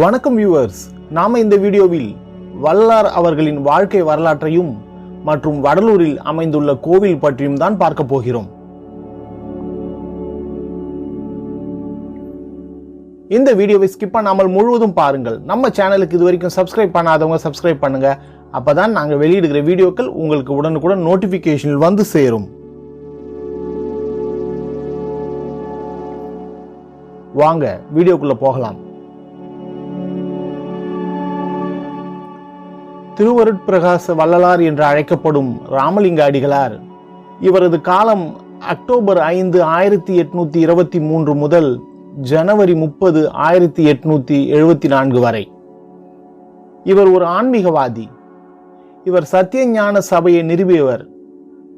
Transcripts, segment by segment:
வணக்கம் வியூவர்ஸ் நாம இந்த வீடியோவில் வல்லார் அவர்களின் வாழ்க்கை வரலாற்றையும் மற்றும் வடலூரில் அமைந்துள்ள கோவில் பற்றியும் தான் பார்க்க போகிறோம். இந்த வீடியோவை ஸ்கிப் பண்ணாமல் முழுவதும் பாருங்கள். நம்ம சேனலுக்கு இது வரைக்கும் சப்ஸ்கிரைப் பண்ணாதவங்க சப்ஸ்கிரைப் பண்ணுங்க. அப்பதான் நாங்கள் வெளியிடுகிற வீடியோக்கள் உங்களுக்கு உடனுக்குடன் நோட்டிபிகேஷனில் வந்து சேரும். வாங்க வீடியோக்குள்ள போகலாம். திருவருட்பிரகாச வள்ளலார் என்று அழைக்கப்படும் ராமலிங்க அடிகளார் இவரது காலம் அக்டோபர் ஐந்து ஆயிரத்தி எட்நூத்தி இருபத்தி மூன்று முதல் ஜனவரி முப்பது ஆயிரத்தி எட்நூத்தி எழுபத்தி நான்கு வரை. இவர் ஒரு ஆன்மீகவாதி. இவர் சத்தியஞான சபையை நிறுவியவர்.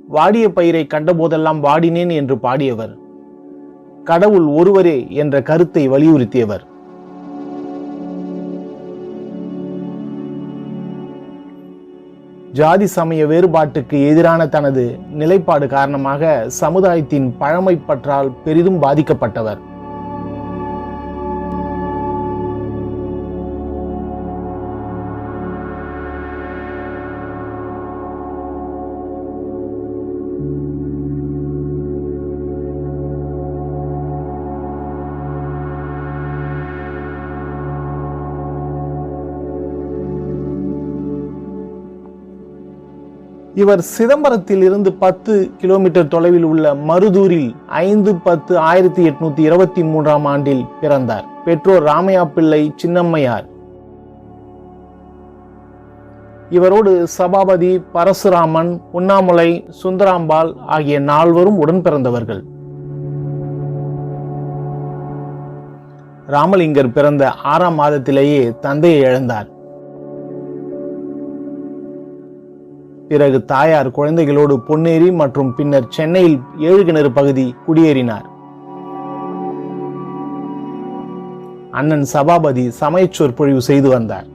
வாடிய பயிரை கண்டபோதெல்லாம் வாடினேன் என்று பாடியவர். கடவுள் ஒருவரே என்ற கருத்தை வலியுறுத்தியவர். ஜாதி சமய வேறுபாட்டுக்கு எதிரான தனது நிலைப்பாடு காரணமாக சமுதாயத்தின் பழமை பற்றால் பெரிதும் பாதிக்கப்பட்டவர். இவர் சிதம்பரத்தில் இருந்து பத்து கிலோமீட்டர் தொலைவில் உள்ள மருதூரில் ஐந்து பத்து ஆயிரத்தி எட்நூத்தி இருபத்தி மூன்றாம் ஆண்டில் பிறந்தார். பெற்றோர் ராமையா பிள்ளை சின்னம்மையார். இவரோடு சபாபதி பரசுராமன் உண்ணாமுலை சுந்தராம்பாள் ஆகிய நால்வரும் உடன் பிறந்தவர்கள். ராமலிங்கர் பிறந்த ஆறாம் மாதத்திலேயே தந்தையை இழந்தார். பிறகு தாயார் குழந்தைகளோடு பொன்னேரி மற்றும் பின்னர் சென்னையில் ஏழுகிணறு பகுதி குடியேறினார். அண்ணன் சபாபதி சமயச்சொற்பொழிவு செய்து வந்தார்.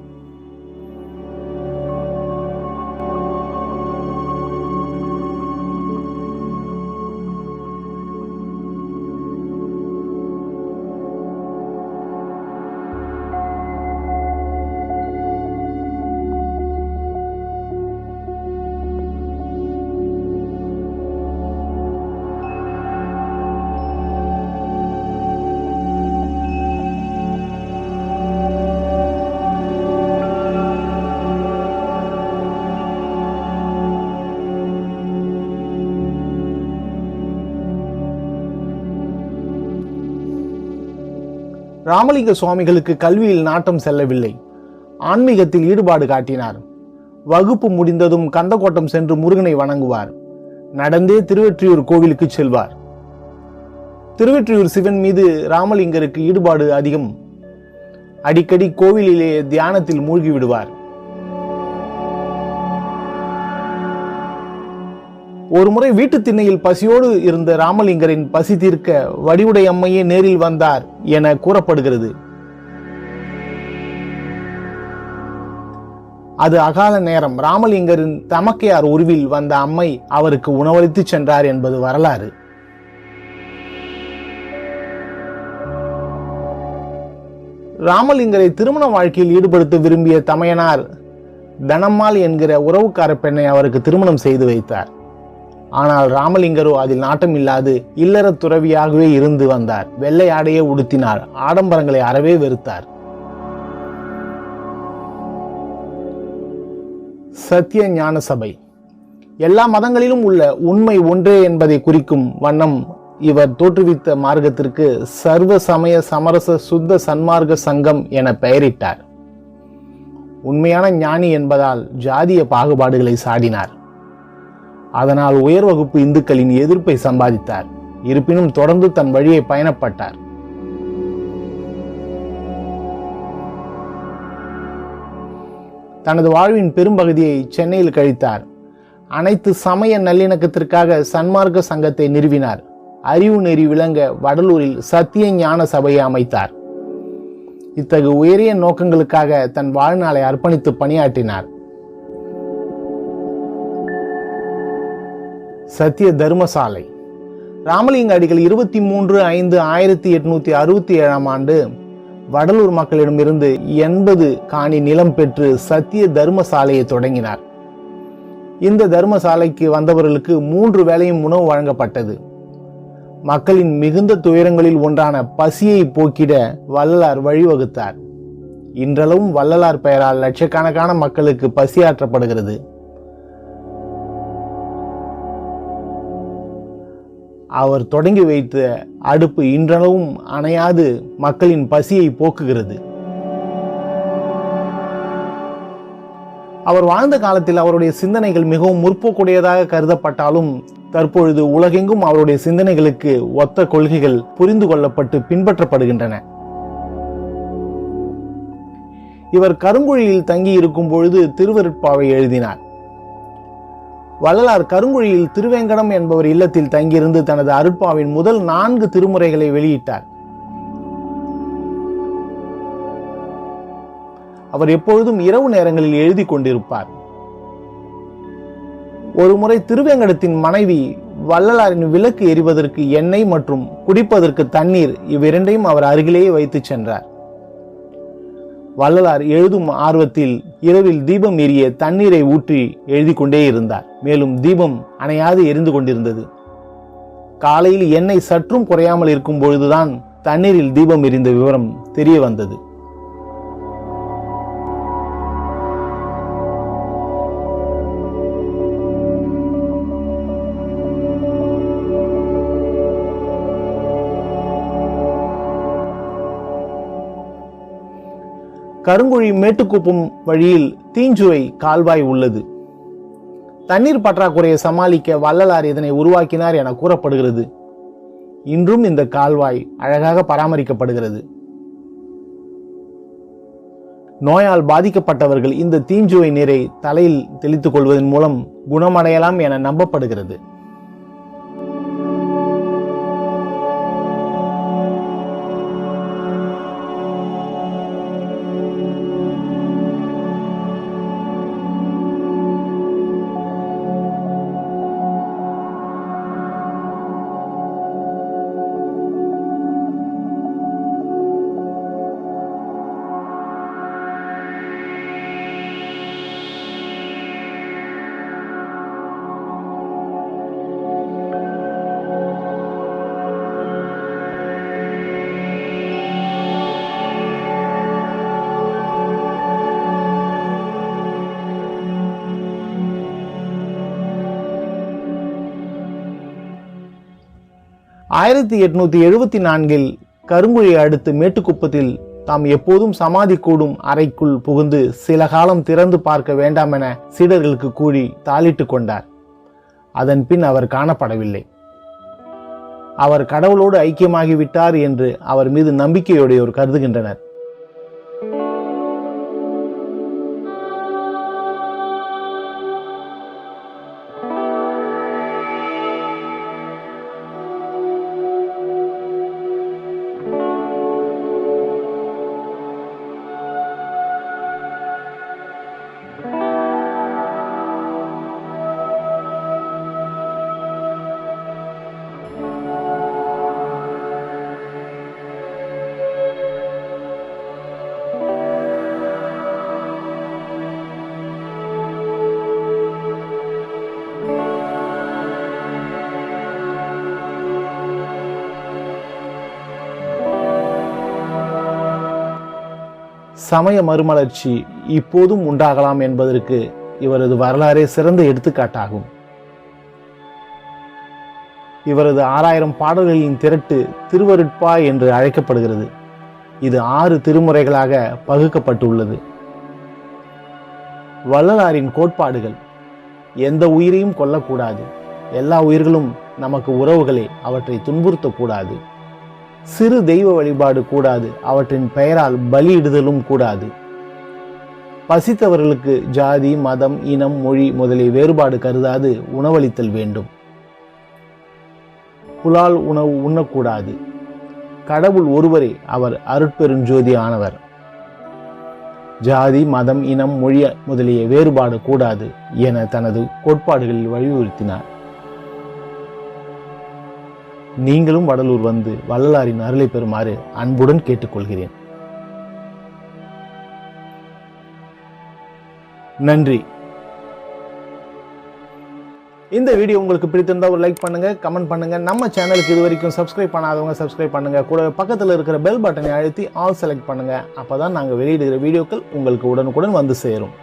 ராமலிங்க சுவாமிகளுக்கு கல்வியில் நாட்டம் செல்லவில்லை. ஆன்மீகத்தில் ஈடுபாடு காட்டினார். வகுப்பு முடிந்ததும் கந்தக்கோட்டம் சென்று முருகனை வணங்குவார். நடந்தே திருவெற்றியூர் கோவிலுக்கு செல்வார். திருவெற்றியூர் சிவன் மீது ராமலிங்கருக்கு ஈடுபாடு அதிகம். அடிக்கடி கோவிலிலே தியானத்தில் மூழ்கி விடுவார். ஒரு முறை வீட்டு திண்ணையில் பசியோடு இருந்த ராமலிங்கரின் பசி தீர்க்க வடிவுடை அம்மையே நேரில் வந்தார் என கூறப்படுகிறது. அது அகால நேரம். ராமலிங்கரின் தமக்கையார் உருவில் வந்த அம்மை அவருக்கு உணவளித்து சென்றார் என்பது வரலாறு. ராமலிங்கரை திருமண வாழ்க்கையில் ஈடுபடுத்த விரும்பிய தமையனார் தனம்மாள் என்கிற உறவுக்கார பெண்ணை அவருக்கு திருமணம் செய்து வைத்தார். ஆனால் ராமலிங்கரோ அதில் நாட்டம் இல்லாது இல்லற துறவியாகவே இருந்து வந்தார். வெள்ளை ஆடையே உடுத்தினார். ஆடம்பரங்களை அறவே வெறுத்தார். சத்திய ஞான சபை. எல்லா மதங்களிலும் உள்ள உண்மை ஒன்றே என்பதை குறிக்கும் வண்ணம் இவர் தோற்றுவித்த மார்க்கத்திற்கு சர்வ சமய சமரச சுத்த சன்மார்க்க சங்கம் என பெயரிட்டார். உண்மையான ஞானி என்பதால் ஜாதிய பாகுபாடுகளை சாடினார். அதனால் உயர் வகுப்பு இந்துக்களின் எதிர்ப்பை சம்பாதித்தார். இருப்பினும் தொடர்ந்து தன் வழியை பயணப்பட்டார். தனது வாழ்வின் பெரும்பகுதியை சென்னையில் கழித்தார். அனைத்து சமய நல்லிணக்கத்திற்காக சன்மார்க்க சங்கத்தை நிறுவினார். அறிவு நெறி விளங்க வடலூரில் சத்திய ஞான சபையை அமைத்தார். இத்தகு உயரிய நோக்கங்களுக்காக தன் வாழ்நாளை அர்ப்பணித்து பணியாற்றினார். சத்திய தர்மசாலை ராமலிங்க அடிகள் இருபத்தி மூன்று ஐந்து ஆயிரத்தி எட்நூத்தி அறுபத்தி ஏழாம் ஆண்டு வடலூர் மக்களிடமிருந்து எண்பது காணி நிலம் பெற்று சத்திய தர்மசாலையை தொடங்கினார். இந்த தர்மசாலைக்கு வந்தவர்களுக்கு மூன்று வேளையும் உணவு வழங்கப்பட்டது. மக்களின் மிகுந்த துயரங்களில் ஒன்றான பசியை போக்கிட வள்ளலார் வழிவகுத்தார். இன்றளவும் வள்ளலார் பெயரால் லட்சக்கணக்கான மக்களுக்கு பசியாற்றப்படுகிறது. அவர் தொடங்கி வைத்த அடுப்பு இன்றளவும் அணையாது மக்களின் பசியை போக்குகிறது. அவர் வாழ்ந்த காலத்தில் அவருடைய சிந்தனைகள் மிகவும் முற்போக்குடையதாக கருதப்பட்டாலும் தற்பொழுது உலகெங்கும் அவருடைய சிந்தனைகளுக்கு ஒத்த கொள்கைகள் புரிந்து கொள்ளப்பட்டு பின்பற்றப்படுகின்றன. இவர் கருங்குழியில் தங்கி இருக்கும் பொழுது திருவருட்பாவை எழுதினார். வள்ளலார் கருங்குழியில் திருவேங்கடம் என்பவர் இல்லத்தில் தங்கியிருந்து தனது அருட்பாவின் முதல் நான்கு திருமுறைகளை வெளியிட்டார். அவர் எப்பொழுதும் இரவு நேரங்களில் எழுதி கொண்டிருப்பார். ஒருமுறை திருவேங்கடத்தின் மனைவி வள்ளலாரின் விளக்கு எரிவதற்கு எண்ணெய் மற்றும் குடிப்பதற்கு தண்ணீர் இவ்விரண்டையும் அவர் அருகிலேயே வைத்துச் சென்றார். வள்ளலார் எழுதும் ஆர்வத்தில் இரவில் தீபம் எரிய தண்ணீரை ஊற்றி எழுதி கொண்டே இருந்தார். மேலும் தீபம் அணையாது எரிந்து கொண்டிருந்தது. காலையில் எண்ணெய் சற்றும் குறையாமல் இருக்கும் பொழுதுதான் தண்ணீரில் தீபம் எரிந்த விவரம் தெரிய வந்தது. கருங்குழி மேட்டுக்குப்பம் வழியில் தீஞ்சுவை கால்வாய் உள்ளது. தண்ணீர் பற்றாக்குறையை சமாளிக்க வள்ளலார் இதனை உருவாக்கினார் என கூறப்படுகிறது. இன்றும் இந்த கால்வாய் அழகாக பராமரிக்கப்படுகிறது. நோயால் பாதிக்கப்பட்டவர்கள் இந்த தீஞ்சுவை நீரை தலையில் தெளித்துக் கொள்வதன் மூலம் குணமடையலாம் என நம்பப்படுகிறது. ஆயிரத்தி எட்நூத்தி எழுபத்தி நான்கில் கருங்குழியை அடுத்து மேட்டுக்குப்பத்தில் தாம் எப்போதும் சமாதி கூடும் அறைக்குள் புகுந்து சில காலம் திறந்து பார்க்க வேண்டாம் என சீடர்களுக்கு கூறி தாளிட்டு கொண்டார். அதன் பின் அவர் காணப்படவில்லை. அவர் கடவுளோடு ஐக்கியமாகிவிட்டார் என்று அவர் மீது நம்பிக்கையுடையோர் கருதுகின்றனர். சமய மறுமலர்ச்சி இப்போதும் உண்டாகலாம் என்பதற்கு இவரது வரலாறே சிறந்த எடுத்துக்காட்டாகும். இவரது ஆறாயிரம் பாடல்களின் திரட்டு திருவருட்பா என்று அழைக்கப்படுகிறது. இது ஆறு திருமுறைகளாக பகுக்கப்பட்டுள்ளது. வள்ளலாரின் கோட்பாடுகள் எந்த உயிரையும் கொல்லக்கூடாது. எல்லா உயிர்களும் நமக்கு உறவுகளே அவற்றை துன்புறுத்தக்கூடாது. சிறு தெய்வ வழிபாடு கூடாது. அவற்றின் பெயரால் பலியிடுதலும் கூடாது. பசித்தவர்களுக்கு ஜாதி மதம் இனம் மொழி முதலிய வேறுபாடு கருதாது. உணவளித்தல் வேண்டும். புலால் உணவு உண்ணக்கூடாது. கடவுள் ஒருவரே அவர் அருட்பெருஞ்சோதி ஆனவர். ஜாதி மதம் இனம் மொழி முதலிய வேறுபாடு கூடாது என தனது கோட்பாடுகளில் வலியுறுத்தினார். நீங்களும் வடலூர் வந்து வள்ளலாரின் அருளை பெறுமாறு அன்புடன் கேட்டுக்கொள்கிறேன். நன்றி. இந்த வீடியோ உங்களுக்கு பிடித்திருந்தால் ஒரு லைக் பண்ணுங்கள் கமெண்ட் பண்ணுங்கள் நம்ம சேனலுக்கு இது வரைக்கும் சப்ஸ்கிரைப் பண்ணாதவங்க சப்ஸ்கிரைப் பண்ணுங்கள் கூட பக்கத்தில் இருக்கிற பெல் பட்டனை அழுத்தி ஆல் செலக்ட் பண்ணுங்கள் அப்போ தான் நாங்கள் வெளியிடுகிற வீடியோக்கள் உங்களுக்கு உடனுக்குடன் வந்து சேரும்.